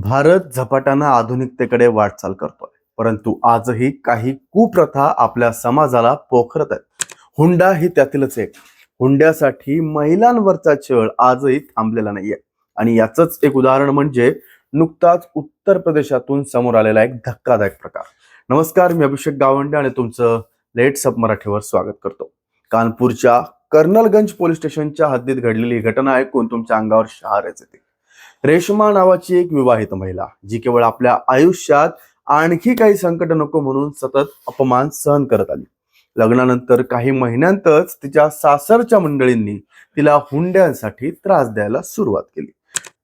भारत झपाट्यानं आधुनिकतेकडे वाटचाल करतोय. परंतु आजही काही कुप्रथा आपल्या समाजाला पोखरत आहेत. हुंडा ही त्यातीलच एक. हुंड्यासाठी महिलांवरचा छळ आजही थांबलेला नाहीये. आणि याचंच एक उदाहरण म्हणजे नुकताच उत्तर प्रदेशातून समोर आलेला एक धक्कादायक प्रकार. नमस्कार मी अभिषेक गावंडे आणि तुमचं लेट्स अप मराठीवर स्वागत करतो. कानपूरच्या कर्नलगंज पोलीस स्टेशनच्या हद्दीत घडलेली घटना ऐकून तुमच्या अंगावर शहारच येते रेशमा नावाची एक विवाहित महिला जी केवळ आपल्या आयुष्यात आणखी काही संकट नको म्हणून सतत अपमान सहन करत आली. लग्नानंतर काही महिन्यांतच तिच्या सासरच्या मंडळींनी तिला हुंड्यांसाठी त्रास द्यायला सुरुवात केली.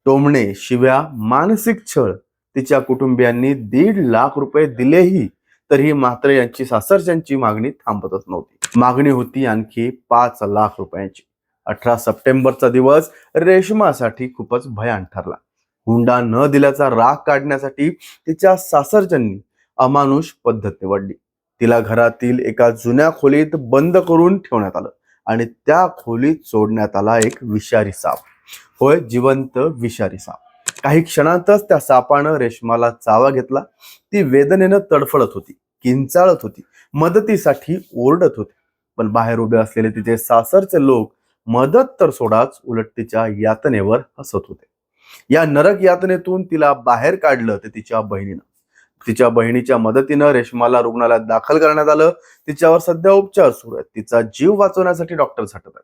टोमणे शिव्या मानसिक छळ तिच्या कुटुंबियांनी दीड लाख रुपये दिलेही तरीही मात्र यांची सासरच्यांची मागणी थांबतच नव्हती. मागणी होती आणखी पाच लाख रुपयांची. अठरा सप्टेंबरचा दिवस रेशमासाठी खूपच भयान ठरला. हुंडा न दिल्याचा राग काढण्यासाठी तिच्या सासरच्यांनी अमानुष पद्धत निवडली. तिला घरातील एका जुन्या खोलीत बंद करून ठेवण्यात आलं आणि त्या खोलीत सोडण्यात आला एक विषारी साप. होय जिवंत विषारी साप. काही क्षणातच त्या सापानं रेशमाला चावा घेतला. ती वेदनेनं तडफडत होती किंचाळत होती मदतीसाठी ओरडत होती. पण बाहेर उभे असलेले तिचे सासरचे लोक मदत तर सोडाच उलट तिच्या यातनेवर हसत होते. या नरक यातनेतून तिला बाहेर काढलं ते तिच्या बहिणीनं. तिच्या बहिणीच्या मदतीनं रेशमाला रुग्णालयात दाखल करण्यात आलं. तिच्यावर सध्या उपचार सुरू आहेत. तिचा जीव वाचवण्यासाठी डॉक्टर झटत आहेत.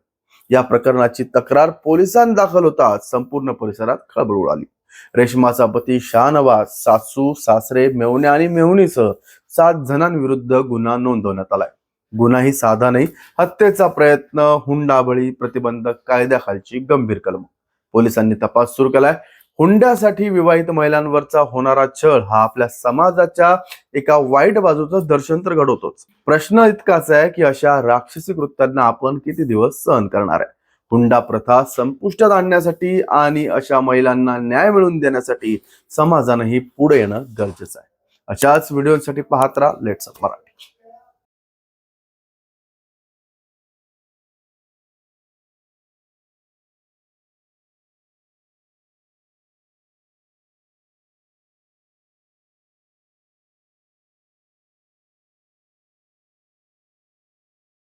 या प्रकरणाची तक्रार पोलिसांत दाखल होताच संपूर्ण परिसरात खळबळ उडाली. रेशमाचा पती शाहनवाज सासू सासरे मेवण्या आणि मेहुणीसह सात जणांविरुद्ध गुन्हा नोंदवण्यात आलाय. गुन्हाही साधा नाही. हत्येचा प्रयत्न हुंडाबळी प्रतिबंधक कायद्याखालची गंभीर कलम. पोलिसांनी तपास सुरू केलाय. हुंड्यासाठी विवाहित महिलांवरचा होणारा छळ हा आपल्या समाजाच्या एका वाईट बाजूचं दर्शन तर घडवतोच. प्रश्न इतकाच आहे की अशा राक्षसी कृत्यांना आपण किती दिवस सहन करणार आहे? हुंडा प्रथा संपुष्टात आणण्यासाठी आणि अशा महिलांना न्याय मिळवून देण्यासाठी समाजानंही पुढे येणं गरजेचं आहे. अशाच व्हिडिओसाठी पाहत राहा. लेट्स मराठी